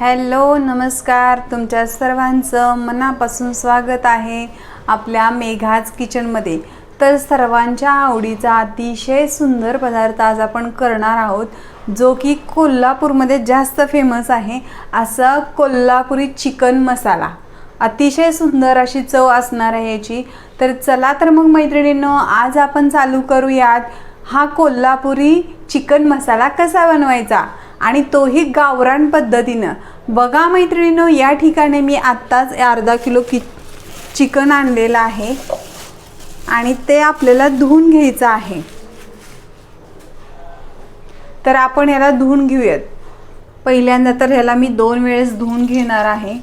Hello नमस्कार. तुमच्या सर्वांचं मनापासून स्वागत आहे आपल्या मेघाज किचनमध्ये. तर सर्वांच्या आवडीचा अतिशय सुंदर पदार्थ आज आपण करणार आहोत जो की कोल्हापूरमध्ये जास्त फेमस आहे असं कोल्हापुरी चिकन मसाला. अतिशय सुंदर अशी चव असणार आहे याची. तर चला तर मग मैत्रिणींनो आज आपण चालू करूयात हा कोल्हापुरी चिकन मसाला कसा बनवायचा? आणि तोही गावरान पद्धतीनं. बघा मैत्रिणीनो या ठिकाणी मी आत्ताच अर्धा किलो कि चिकन आणलेलं आहे. आणि ते आपल्याला धुवून घ्यायचं आहे. तर आपण याला धुवून घेऊयात. पहिल्यांदा तर ह्याला मी दोन वेळेस धुवून घेणार आहे.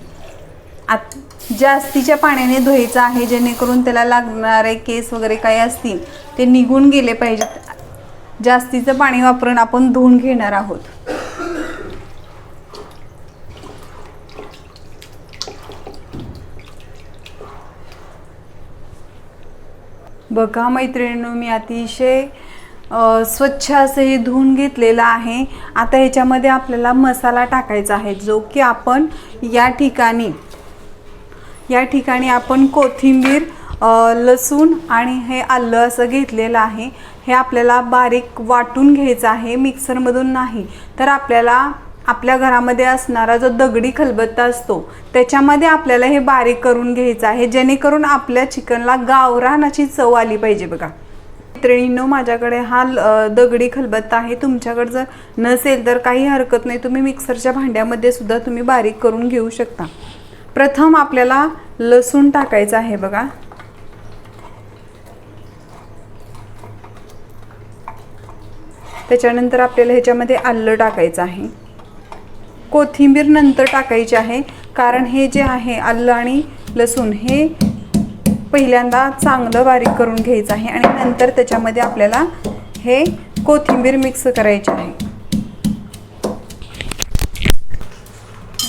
आत जास्तीच्या पाण्याने धुवायचं आहे जेणेकरून त्याला लागणारे केस वगैरे काही असतील ते निघून गेले पाहिजेत. जास्तीचं पाणी वापरून आपण धुवून घेणार आहोत. बघा मैत्रिणींनो मी अतिशय स्वच्छ असं हे धुवून घेतलेलं आहे. आता ह्याच्यामध्ये आपल्याला मसाला टाकायचा आहे जो की आपण या ठिकाणी या ठिकाणी आपण कोथिंबीर लसूण आणि हे आलं असं घेतलेलं आहे. हे आपल्याला बारीक वाटून घ्यायचं आहे मिक्सरमधून नाही. तर आपल्याला आपल्या घरामध्ये असणारा जो दगडी खलबत्ता असतो त्याच्यामध्ये आपल्याला हे बारीक करून घ्यायचं आहे जेणेकरून आपल्या चिकनला गावरान चव आली पाहिजे बघा. मैत्रिणींनो माझ्याकडे हा ल- दगडी खलबत्ता आहे. तुमच्याकडे जर नसेल तर काही हरकत नाही. तुम्ही मिक्सरच्या भांड्यामध्ये सुद्धा तुम्ही बारीक करून घेऊ शकता. प्रथम आपल्याला लसूण टाकायचं आहे बघा. त्याच्यानंतर आपल्याला ह्याच्यामध्ये आलं टाकायचं आहे. कोथिंबीर नंतर टाकायची आहे. कारण हे जे आहे आलं आणि लसूण हे पहिल्यांदा चांगलं बारीक करून घ्यायचं आहे आणि नंतर त्याच्यामध्ये आपल्याला हे कोथिंबीर मिक्स करायची आहे.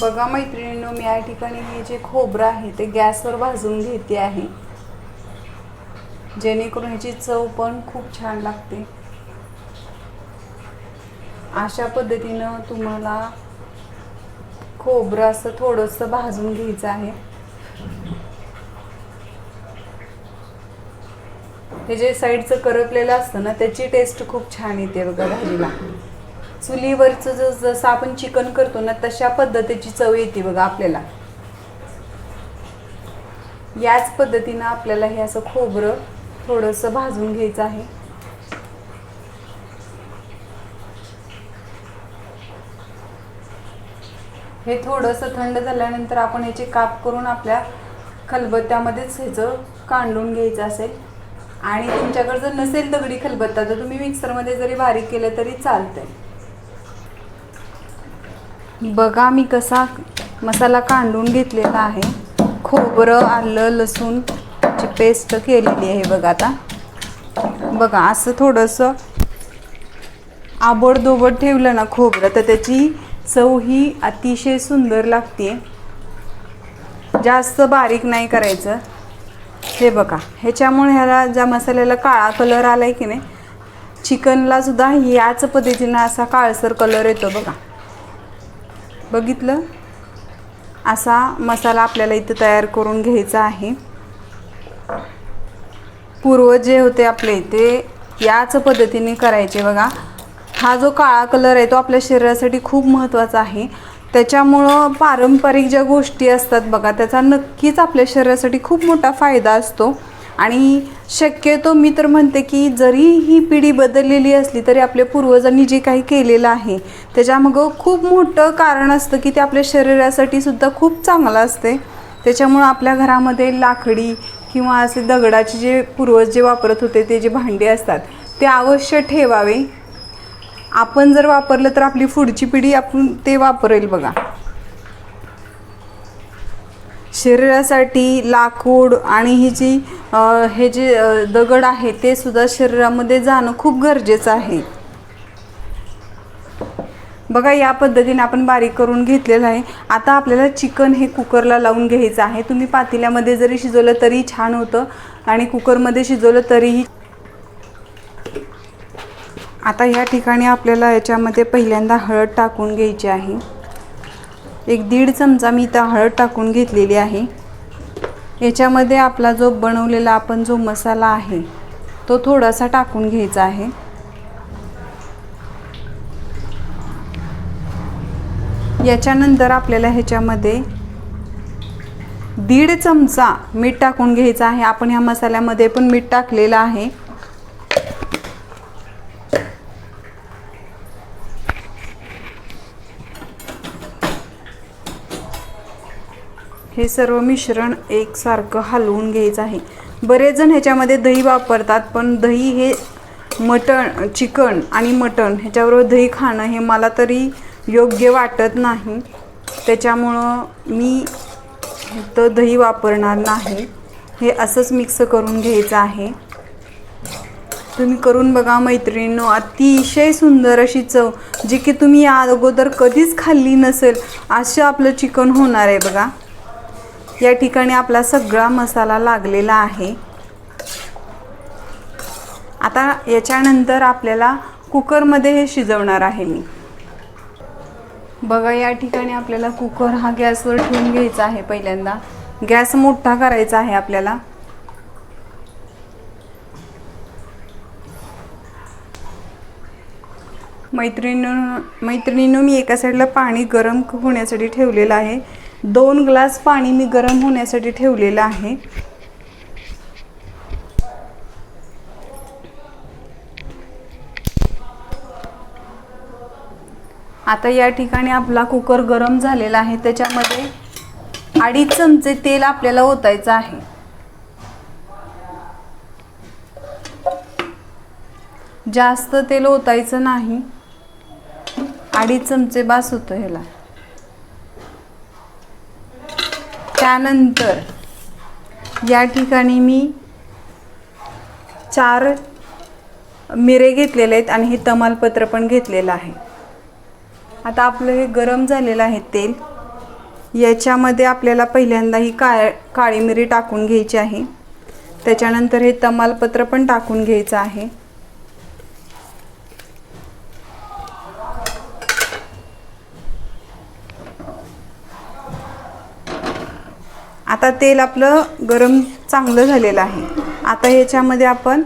बघा मैत्रिणींनो मी या ठिकाणी हे जे खोबरं आहे ते गॅसवर भाजून घेते आहे. जेणेकरून ह्याची चव पण खूप छान लागते. अशा पद्धतीनं तुम्हाला खोबरं असं थोडंसं भाजून घ्यायचं आहे. हे जे साईडचं करपलेलं असतं ना त्याची टेस्ट खूप छान येते बघा भाजीला. चुलीवरचं जस जसं आपण चिकन करतो ना तशा पद्धतीची चव येते बघा आपल्याला. याच पद्धतीनं आपल्याला हे असं खोबरं थोडंसं भाजून घ्यायचं आहे. हे थोडंसं थंड झाल्यानंतर आपण याचे काप करून आपल्या खलबत्त्यामध्येच ह्याचं कांडून घ्यायचं असेल. आणि तुमच्याकडे जर नसेल दगडी खलबत्ता तर तुम्ही मिक्सरमध्ये जरी बारीक केलं तरी चालतंय. बघा मी कसा मसाला कांडून घेतलेला आहे. खोबरं आलं लसूण ची पेस्ट केलेली आहे बघा आता. बघा असं थोडंसं आबडधोबड ठेवलं ना खोबरं तर त्याची चव ही अतिशय सुंदर लागते जास्त बारीक नाही करायचं. हे बघा ह्याच्यामुळे ह्याला ज्या मसाल्याला काळा कलर आला आहे की नाही चिकनला सुद्धा याच पद्धतीनं असा काळसर कलर येतो बघा. बघितलं? असा मसाला आपल्याला इथं तयार करून घ्यायचा आहे. पूर्वज जे होते आपले ते याच पद्धतीने करायचे बघा. हा जो काळा कलर आहे तो आपल्या शरीरासाठी खूप महत्त्वाचा आहे. त्याच्यामुळं पारंपरिक ज्या गोष्टी असतात बघा त्याचा नक्कीच आपल्या शरीरासाठी खूप मोठा फायदा असतो. आणि शक्यतो मी तर म्हणते की जरी ही पिढी बदललेली असली तरी आपल्या पूर्वजांनी जे काही केलेलं आहे त्याच्यामागं खूप मोठं कारण असतं की ते आपल्या शरीरासाठी सुद्धा खूप चांगलं असते. त्याच्यामुळं आपल्या घरामध्ये लाकडी किंवा असे दगडाचे जे पूर्वज जे वापरत होते ते जे भांडे असतात ते अवश्य ठेवावे. आपण जर वापरलं तर आपली पुढची पिढी आपण ते वापरेल बघा. शरीरासाठी लाकूड आणि ही जी हे जे दगड आहे ते सुद्धा शरीरामध्ये जाणं खूप गरजेचं आहे. बघा या पद्धतीने आपण बारीक करून घेतलेलं आहे. आता आपल्याला चिकन हे कुकरला लावून घ्यायचं आहे. तुम्ही पातेल्यामध्ये जरी शिजवलं तरी छान होतं आणि कुकरमध्ये शिजवलं तरीही आता या ठिकाणी आपल्याला याच्यामध्ये पहिल्यांदा हळद टाकून घ्यायची आहे. एक दीड चमचा मी इथं हळद टाकून घेतलेली आहे. याच्यामध्ये आपला जो बनवलेला आपण जो मसाला आहे तो थोडासा टाकून घ्यायचा आहे. याच्यानंतर आपल्याला ह्याच्यामध्ये दीड चमचा मीठ टाकून घ्यायचं आहे. आपण ह्या मसाल्यामध्ये पण मीठ टाकलेलं आहे. हे सर्व मिश्रण एकसारखं हलवून घ्यायचं आहे. बरेच जण ह्याच्यामध्ये दही वापरतात पण दही हे मटण चिकन आणि मटण ह्याच्याबरोबर दही खाणं हे मला तरी योग्य वाटत नाही. त्याच्यामुळं मी तर दही वापरणार नाही. हे असंच मिक्स करून घ्यायचं आहे. तुम्ही करून बघा मैत्रिणींनो अतिशय सुंदर अशी चव जी की तुम्ही या अगोदर कधीच खाल्ली नसेल असं आपलं चिकन होणार आहे बघा. या ठिकाणी आपला सगळा मसाला लागलेला आहे. आता याच्यानंतर आपल्याला कुकरमध्ये हे शिजवणार आहे मी. बघा या ठिकाणी आपल्याला कुकर हा गॅसवर ठेवून घ्यायचा आहे पहिल्यांदा. गॅस मोठा करायचा आहे आपल्याला. मैत्रिणीनं मैत्रिणीनं मी एका साईडला पाणी गरम होण्यासाठी ठेवलेलं आहे. दोन ग्लास पाणी मी गरम होण्यासाठी ठेवलेलं आहे. आता या ठिकाणी आपला कुकर गरम झालेला आहे. त्याच्यामध्ये अडीच चमचे तेल आपल्याला ओतायचं आहे. जास्त तेल ओतायचं नाही. अडीच चमचे बास होतं ह्याला. त्यानंतर या ठिकाणी मी चार मिरे घेतलेले आहेत आणि हे तमालपत्र पण घेतलेलं आहे. आता आपलं हे गरम झालेलं आहे तेल. याच्यामध्ये आपल्याला पहिल्यांदा ही काळ काळी मिरी टाकून घ्यायची आहे. त्याच्यानंतर हे तमालपत्र पण टाकून घ्यायचं आहे. आता तेल आपलं गरम चांगलं झालेलं आहे. आता ह्याच्यामध्ये आपण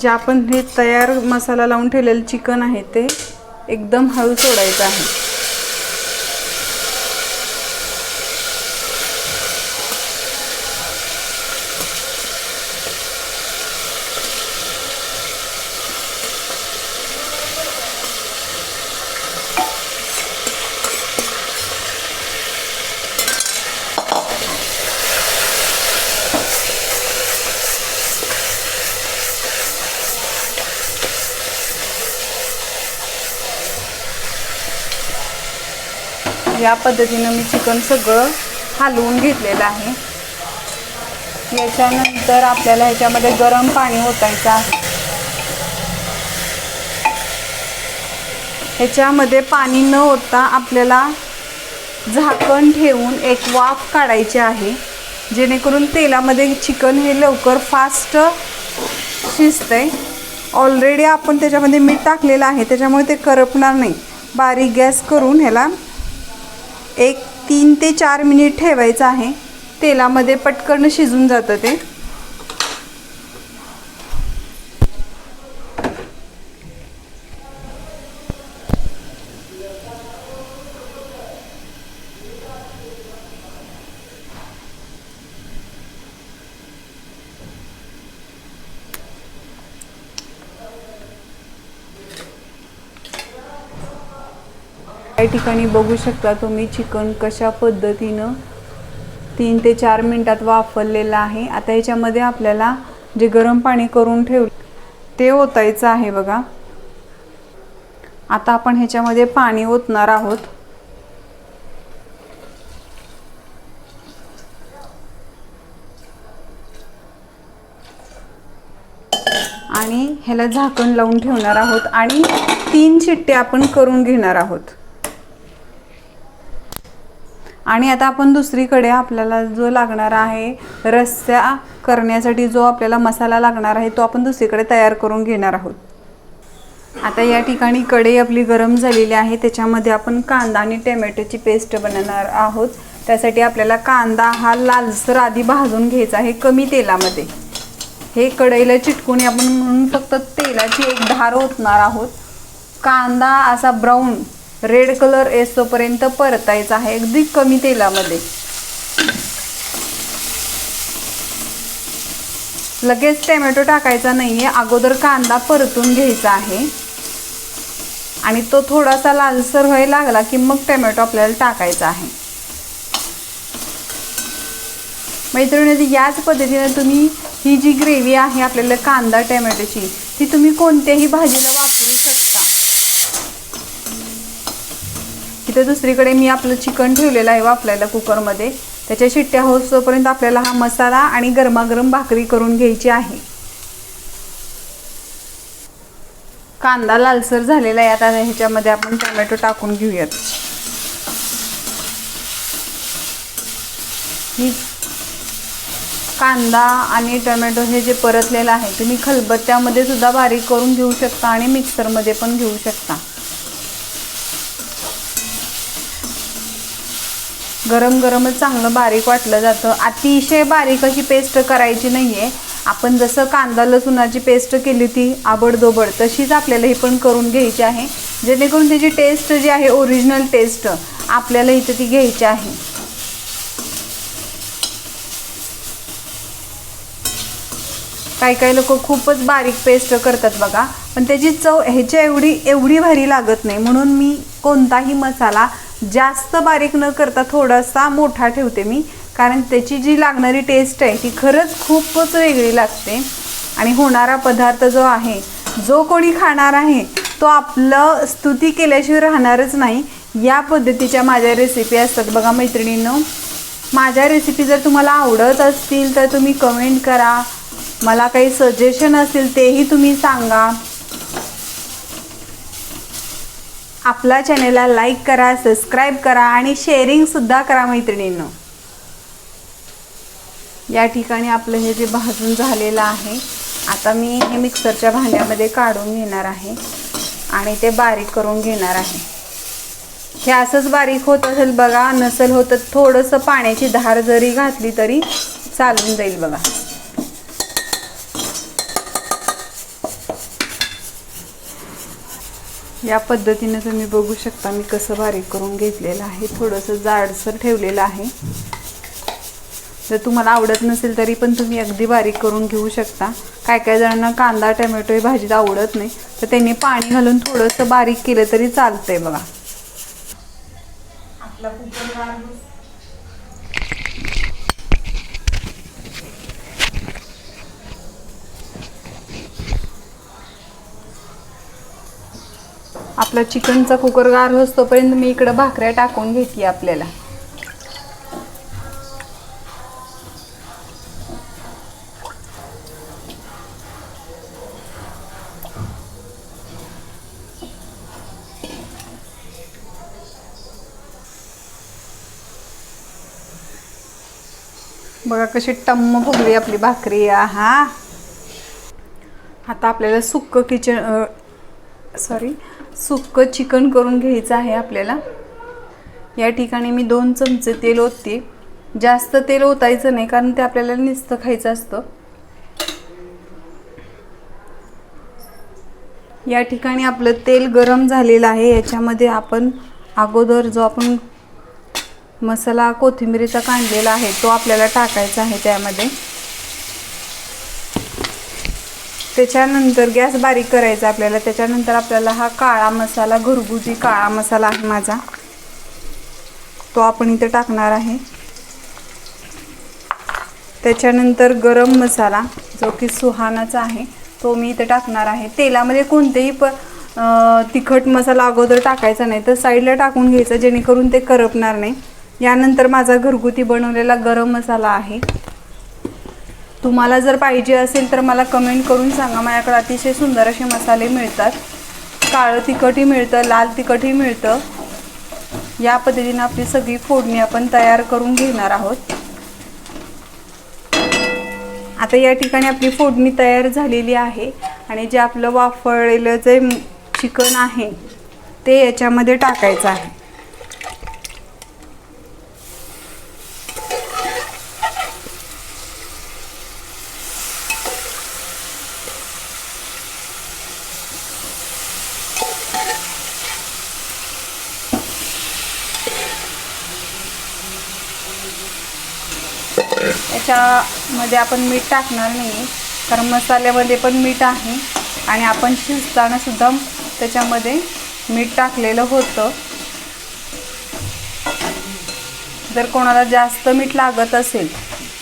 जे आपण हे तयार मसाला लावून ठेवलेलं चिकन आहे ते एकदम हळू सोडायचं आहे. या पद्धतीनं मी चिकन सगळं हलवून घेतलेलं आहे. याच्यानंतर आपल्याला ह्याच्यामध्ये गरम पाणी ओतायचं आहे. ह्याच्यामध्ये पाणी न ओतता आपल्याला झाकण ठेवून एक वाफ काढायची आहे. जेणेकरून तेलामध्ये चिकन हे लवकर फास्ट शिजतंय. ऑलरेडी आपण त्याच्यामध्ये मीठ टाकलेलं आहे त्याच्यामुळे ते करपणार नाही. बारीक गॅस करून ह्याला एक तीन ते चार मिनिट ठेवायचं आहे. तेलामध्ये पटकन शिजून जातं ते. या ठिकाणी बघू शकता तुम्ही चिकन कशा पद्धतीनं तीन ते चार मिनटात वापरलेलं आहे. आता ह्याच्यामध्ये आपल्याला जे गरम पाणी करून ठेव ते ओतायचं आहे बघा. आता आपण ह्याच्यामध्ये पाणी ओतणार आहोत. आणि ह्याला झाकण लावून ठेवणार आहोत आणि तीन चिट्टे आपण करून घेणार आहोत. आणि आता आपण दुसरीकडे आपल्याला जो लागणार आहे रस्सा करण्यासाठी जो आपल्याला मसाला लागणार आहे तो आपण दुसरीकडे तयार करून घेणार आहोत. आता या ठिकाणी कढई आपली गरम झालेली आहे. त्याच्यामध्ये आपण कांदा आणि टोमॅटोची पेस्ट बनवणार आहोत. त्यासाठी आपल्याला कांदा हा लालसर आधी भाजून घ्यायचा आहे कमी तेलामध्ये. हे कढईला चिटकून आपण म्हणून फक्त तेलाची एक धार ओतणार आहोत. कांदा असा ब्राऊन रेड कलर येसोपर्यंत परतायचा आहे अगदी कमी तेलामध्ये. लगेच टोमॅटो टाकायचा नाही आहे अगोदर कांदा परतून घ्यायचा आहे. आणि तो थोडासा लालसर व्हायला लागला की मग टोमॅटो आपल्याला टाकायचा आहे. मैत्रिणी याच पद्धतीने तुम्ही ही जी ग्रेव्ही आहे आपल्याला कांदा टोमॅटोची ती तुम्ही कोणत्याही भाजीला वापरू शकता तिथे दुसरीकडे मी आपलं चिकन ठेवलेलं आहे वापरायला कुकरमध्ये. त्याच्या शिट्ट्या होतोपर्यंत आपल्याला हा मसाला आणि गरमागरम भाकरी करून घ्यायची आहे. कांदा लालसर झालेला आहे. आता ह्याच्यामध्ये आपण टोमॅटो टाकून घेऊयात. ही कांदा आणि टोमॅटो हे जे परतलेलं आहे तुम्ही खलबत्त्यामध्ये सुद्धा बारीक करून घेऊ शकता आणि मिक्सरमध्ये पण घेऊ शकता. गरम गरमच चांगलं बारीक वाटलं जातं. अतिशय बारीक अशी पेस्ट करायची नाही आहे आपण जसं कांदा लसूणाची पेस्ट केली ती आबडदोबड तशीच आपल्याला ही पण करून घ्यायची आहे. जेणेकरून त्याची टेस्ट जी आहे ओरिजिनल टेस्ट आपल्याला इथे ती घ्यायची आहे. काही काही लोक खूपच बारीक पेस्ट करतात बघा. पण त्याची चव ह्याच्या एवढी एवढी भारी लागत नाही. म्हणून मी कोणताही मसाला जास्त बारीक न करता थोडासा मोठा ठेवते मी कारण त्याची जी लागणारी टेस्ट आहे ती खरंच खूपच वेगळी लागते. आणि होणारा पदार्थ जो आहे जो कोणी खाणार आहे तो आपलं स्तुती केल्याशिवाय राहणारच नाही. या पद्धतीच्या माझ्या रेसिपी असतात. बघा मैत्रिणींनो माझ्या रेसिपी जर तुम्हाला आवडत असतील तर तुम्ही कमेंट करा. मला काही सजेशन असेल तेही तुम्ही सांगा. आपल्या चॅनेलला लाईक करा सबस्क्राईब करा आणि शेअरिंगसुद्धा करा मैत्रिणींनो. या ठिकाणी आपलं हे जे भाजून झालेलं आहे आता मी हे मिक्सरच्या भांड्यामध्ये काढून घेणार आहे आणि ते बारीक करून घेणार आहे. हे असंच बारीक होत असेल बघा नसेल होतं तर थोडंसं पाण्याची धार जरी घातली तरी चालून जाईल बघा. या पद्धतीने तुम्ही बघू शकता मी कसं बारीक करून घेतलेलं आहे. थोडंसं जाडसर ठेवलेलं आहे. जर तुम्हाला आवडत नसेल तरी पण तुम्ही अगदी बारीक करून घेऊ शकता. काय काय जणांना कांदा टोमॅटो ही भाजीत आवडत नाही. तर त्यांनी पाणी घालून थोडंसं बारीक केलं तरी चालतंय बघा. आपला आपला चिकनचा कुकर गार असतोपर्यंत मी इकडं भाकऱ्या टाकून घेते आपल्याला. बघा कशी टम्म फुगली आपली भाकरी हा आता आपल्याला सुक्क किचन सॉरी सुक्कं चिकन करून घ्यायचं आहे आपल्याला. या ठिकाणी मी दोन चमचे तेल ओतते. जास्त तेल ओतायचं नाही कारण ते आपल्याला नुसतं खायचं असतं. या ठिकाणी आपलं तेल गरम झालेलं आहे. याच्यामध्ये आपण अगोदर जो आपण मसाला कोथिंबीरीचा काढलेला आहे तो आपल्याला टाकायचा आहे त्यामध्ये. त्याच्यानंतर गॅस बारीक करायचा आपल्याला. त्याच्यानंतर आपल्याला हा काळा मसाला घरगुती काळा मसाला आहे माझा. तो आपण इथे टाकणार आहे. त्याच्यानंतर गरम मसाला जो की सुहानाचा आहे तो मी इथे टाकणार आहे. तेलामध्ये कोणतेही प तिखट मसाला अगोदर टाकायचा नाही तर साईडला टाकून घ्यायचं जेणेकरून ते करपणार नाही. यानंतर माझा घरगुती बनवलेला गरम मसाला आहे. तुम्हाला जर पाहिजे असेल तर मला कमेंट करून सांगा. माझ्याकडे अतिशय सुंदर असे मसाले मिळतात. काळं तिखटही मिळतं लाल तिखटही मिळतं. या पद्धतीनं आपली सगळी फोडणी आपण तयार करून घेणार आहोत. आता या ठिकाणी आपली फोडणी तयार झालेली आहे आणि जे आपलं वाफळलेलं जे चिकन आहे ते याच्यामध्ये टाकायचं आहे. याच्यामध्ये आपण मीठ टाकणार नाही. कारण मसाल्यामध्ये पण मीठ आहे. आणि आपण शिजताना सुद्धा त्याच्यामध्ये मीठ टाकलेलं होतं. जर कोणाला जास्त मीठ लागत असेल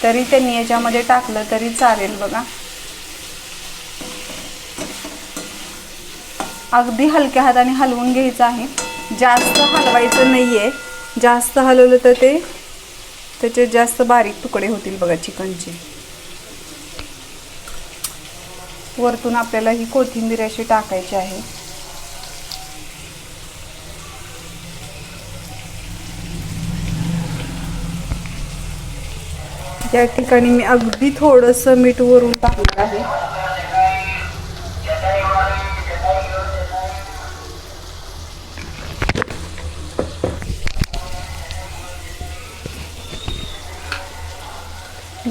तरी त्यांनी याच्यामध्ये टाकलं तरी चालेल बघा. अगदी हलक्या हाताने हलवून घ्यायचं आहे. जास्त हलवायचं नाही आहे जास्त हलवलं तर ते त्याचे जास्त बारीक तुकडे होतील बघा चिकनचे. वरतून आपल्याला ही कोथिंबीर अशी टाकायची आहे. या ठिकाणी मी अगदी थोडंसं मीठ वरून टाकणार आहे.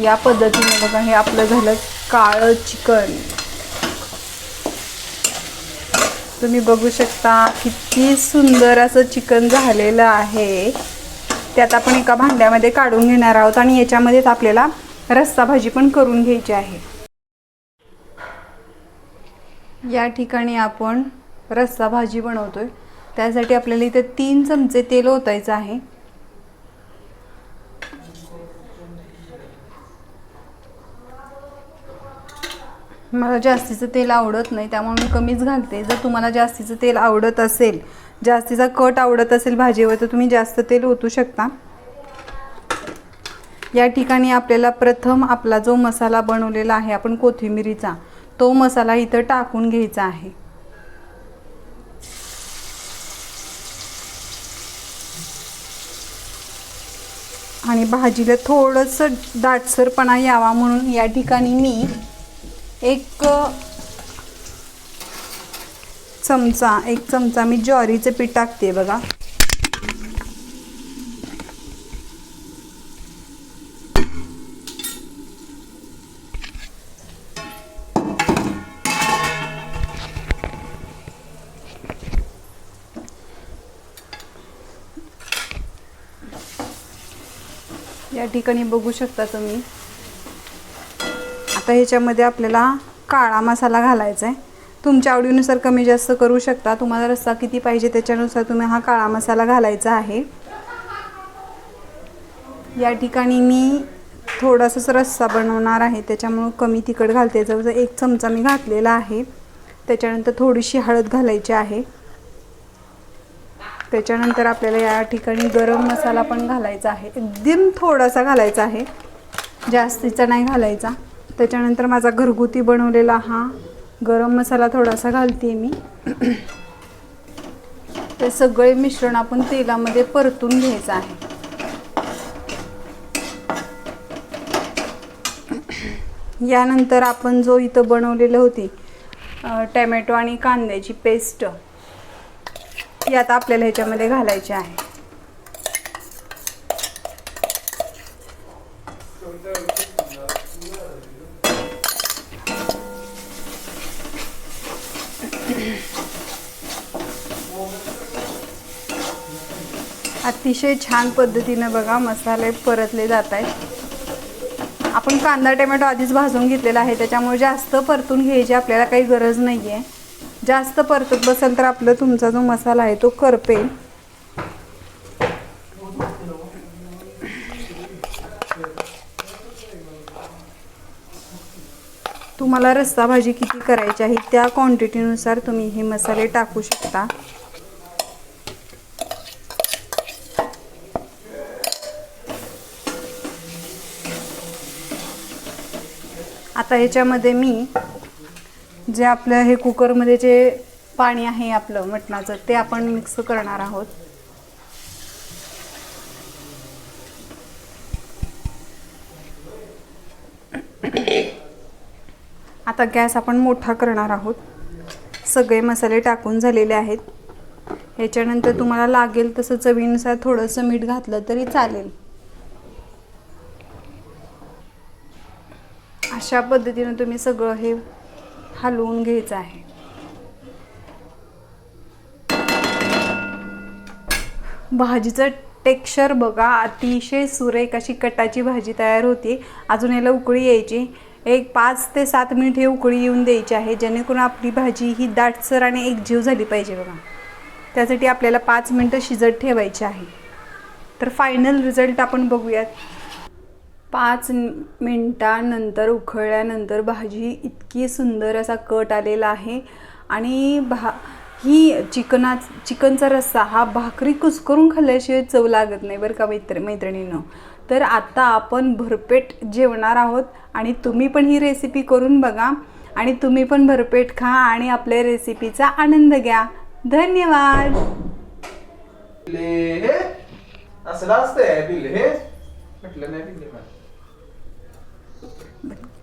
या पद्धतीने बघा हे आपलं झालं काळं चिकन. तुम्ही बघू शकता किती सुंदर असं चिकन झालेलं आहे. त्यात आपण एका भांड्यामध्ये काढून घेणार आहोत आणि याच्यामध्येच आपल्याला रस्सा भाजी पण करून घ्यायची आहे. या ठिकाणी आपण रस्सा भाजी बनवतोय. त्यासाठी आपल्याला इथे तीन चमचे तेल ओतायचं आहे. मला जास्तीचं तेल आवडत नाही त्यामुळे मी कमीच घालते. जर तुम्हाला जास्तीचं तेल आवडत असेल जास्तीचा कट आवडत असेल भाजीवर तर तुम्ही जास्त तेल ओतू शकता. या ठिकाणी आपल्याला प्रथम आपला जो मसाला बनवलेला आहे आपण कोथिंबिरीचा तो मसाला इथं टाकून घ्यायचा आहे. आणि भाजीला थोडंसं दाटसरपणा यावा म्हणून या ठिकाणी मी एक चमचा एक चमचा मी ज्वारीचे पीठ टाकते बघा. या ठिकाणी बघू शकता तुम्ही. आता ह्याच्यामध्ये आपल्याला काळा मसाला घालायचा आहे तुमच्या आवडीनुसार कमी जास्त करू शकता. तुम्हाला रस्सा किती पाहिजे त्याच्यानुसार तुम्ही हा काळा मसाला घालायचा आहे. या ठिकाणी मी थोडासाच रस्सा बनवणार आहे. त्याच्यामुळं कमी तिखट घालते. जवळजवळ एक चमचा मी घातलेला आहे. त्याच्यानंतर थोडीशी हळद घालायची आहे. त्याच्यानंतर आपल्याला या ठिकाणी गरम मसाला पण घालायचा आहे. एकदम थोडासा घालायचा आहे. जास्तीचा नाही घालायचा. त्याच्यानंतर माझा घरगुती बनवलेला हा गरम मसाला थोडासा घालते मी. ते सगळे मिश्रण आपण तेलामध्ये परतून घ्यायचं आहे. यानंतर आपण जो इथं बनवलेलं होती टॅमॅटो आणि कांद्याची पेस्ट ती आता आपल्याला ह्याच्यामध्ये घालायची आहे. अतिशय छान पद्धतीनं बघा मसाले परतले जात आहेत. आपण कांदा टोमॅटो आधीच भाजून घेतलेला आहे. त्याच्यामुळे जास्त परतून घ्यायची आपल्याला काही गरज नाही आहे जास्त परतत बसेल तर आपलं तुमचा जो मसाला आहे तो करपेल. तुम्हाला रस्सा भाजी किती करायची आहे त्या क्वांटिटीनुसार तुम्ही हे मसाले टाकू शकता. आता ह्याच्यामध्ये मी जे आपलं हे कुकरमध्ये जे पाणी आहे आपलं मटणाचं ते आपण मिक्स करणार आहोत. आता गॅस आपण मोठा करणार आहोत. सगळे मसाले टाकून झालेले आहेत. ह्याच्यानंतर तुम्हाला लागेल तसं चवीनुसार थोडंसं मीठ घातलं तरी चालेल. अशा पद्धतीनं तुम्ही सगळं हे हलवून घ्यायचं आहे. भाजीचं टेक्स्चर बघा अतिशय सुरेख अशी कटाची भाजी तयार होती. अजून याला उकळी यायची. एक पाच ते सात मिनिट हे उकळी येऊन द्यायची आहे. जेणेकरून आपली भाजी ही दाटसर आणि एकजीव झाली पाहिजे बघा. त्यासाठी आपल्याला पाच मिनटं शिजत ठेवायची आहे. तर फायनल रिझल्ट आपण बघूयात. पाच मिनटानंतर उकळल्यानंतर भाजी इतकी सुंदर असा कट आलेला आहे. आणि भा ही चिकना चिकनचा रस्सा हा भाकरी कुस्करून खाल्ल्याशिवाय चव लागत नाही बरं का मैत्र मैत्रिणीनं. तर आत्ता आपण भरपेट जेवणार आहोत आणि तुम्ही पण ही रेसिपी करून बघा आणि तुम्ही पण भरपेट खा आणि आपल्या रेसिपीचा आनंद घ्या. धन्यवाद! असलं म्हटलं नाही बिल्ले मला